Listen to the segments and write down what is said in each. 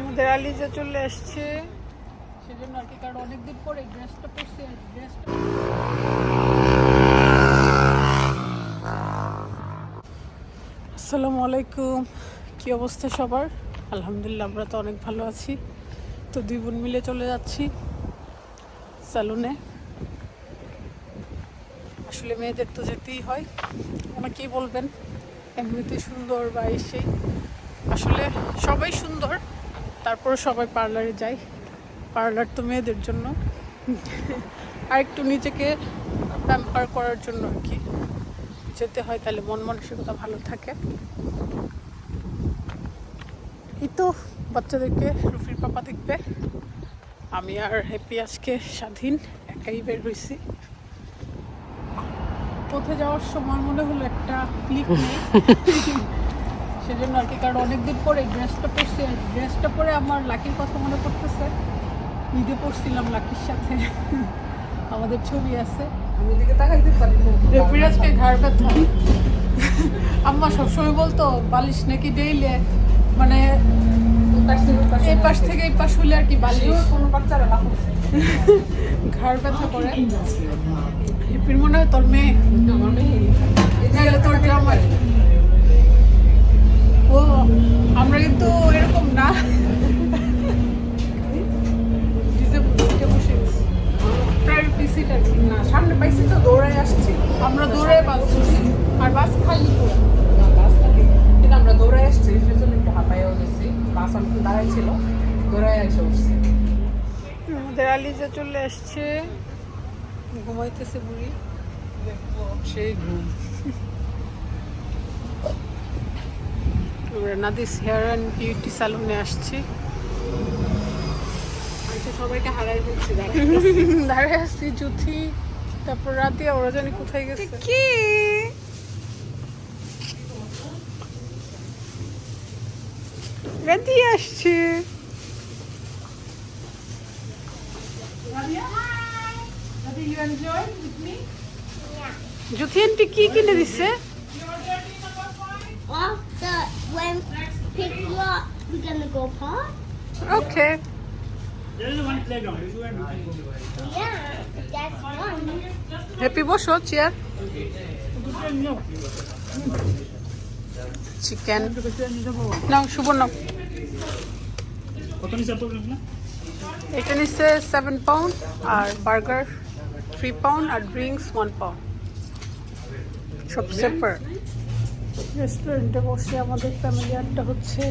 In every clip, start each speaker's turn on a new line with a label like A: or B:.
A: আমাদের আলিজা চলে আসছে সেজন্য আর কি কারণ অনেকদিন পরে ড্রেসটা পরছি আর ড্রেসটা আসসালামু আলাইকুম। কি অবস্থা সবার? আলহামদুলিল্লাহ আমরা তো অনেক ভালো আছি। তো দুই বোন মিলে চলে যাচ্ছি স্যালুনে। আসলে মেয়েদের তো যেতেই হয়। অনেকেই বলবেন এমনিতেই সুন্দর বা এসেই আসলে সবাই সুন্দর। তারপর সবাই পার্লারে যায়। পার্লার তো মেয়েদের জন্য। আর একটু নিজেকে প্যাম্পার করার জন্য আর কি। যেতে হয় তাহলে মন মানসিকতা ভালো থাকে। এই তো বাচ্চাদেরকে রুফির পাপা দেখবে। আমি আর হ্যাপি আজকে স্বাধীন, একাই বের হয়েছি পথে যাওয়ার সময় মনে হলো একটা ক্লিক নেই। সেজন্য আর কি কারণ অনেকদিন পরে ড্রেসটা পরছি আর ড্রেসটা পরে আমার লাকির কথা মনে পড়তেছে। ঈদে পড়ছিলাম লাকির সাথে। আমাদের ছবি আছে।
B: তাকাইতে পারি না।
A: রেপিরাজকে ঘাড় ব্যথা। আম্মা সবসময় বলতো বালিশ নাকি ডেইলে মানে
B: পাশ থেকে
A: এই পাশ থেকে এই পাশ হলে আর কি বালিশ।
B: কোনো বাচ্চারা উঠছে।
A: ঘাড় ব্যথা করে। হেপির মনে হয় তোর মেয়ে। তোর জামাই। আমরা কিন্তু এরকম না। বসে
B: না সামনে পাইছি তো দৌড়াই আসছি।
A: আমরা বাস ধরছি। আর বাস খালি
B: বাসটা নেই। কিন্তু আমরা আসছি সেজন্য একটু গেছি। বাস এসে উঠছি।
A: আমাদের আলিজা চলে আসছে। ঘুমাইতেছে বুড়ি।
B: সেই ঘুম।
A: আমরা নাদিস হেয়ার অ্যান্ড বিউটি স্যালুনে আসছি।
B: সবাইকে হারাই বলছি
A: দাঁড়ায় আসছি জুথি তারপর রাতে ওরা জানি কোথায় গেছে। কি? রাতে আসছে। জুথি আন্টি কি কিনে দিছে?
C: Gonna go park.
A: Okay
D: There is one playground. You and.
C: Yeah, that's one.
A: Happy বসো চেয়ার চিকেন নাও শুভ নাও
D: কত আপনার
A: এটা নিচ্ছে সেভেন পাউন্ড আর বার্গার থ্রি পাউন্ড আর ড্রিঙ্কস ওয়ান পাউন্ড সব সেপার রেস্টুরেন্টে বসে আমাদের ফ্যামিলি আড্ডা হচ্ছে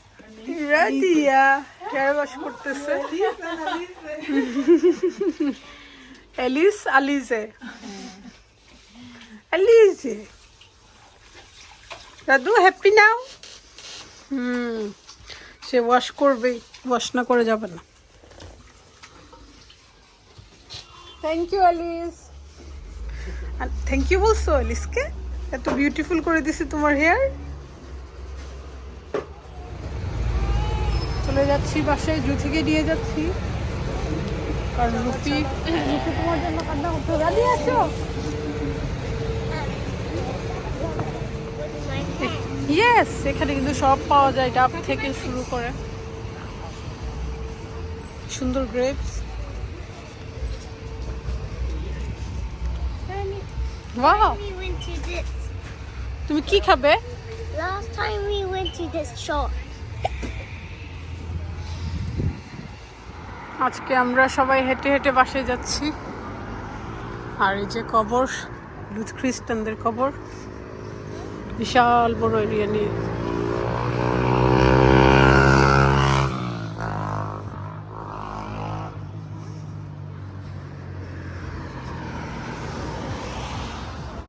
A: ওয়াশ করতেছে এলিস দাদু হ্যাপি নাও হুম, সে ওয়াশ করবেই ওয়াশ না করে যাবে না। Thank you Alice thank you বলছো অ্যালিসকে এত বিউটিফুল করে দিছে তোমার হেয়ার চলে যাচ্ছি বাসায় জু থেকে নিয়ে যাচ্ছি। কারণ রুপি রুপি তোমার জন্য কান্না করতে রাজি আছো ইয়েস এখানে কিন্তু সব পাওয়া যায় ডাব থেকে শুরু করে। সুন্দর গ্রেপস
C: this.
A: তুমি কি খাবে?
C: Last time we went to this shop.
A: আজকে আমরা সবাই হেঁটে হেঁটে বাসে যাচ্ছি। আর এই যে কবর খ্রিস্টানদের কবর, বিশাল বড় এরিয়া নিয়ে।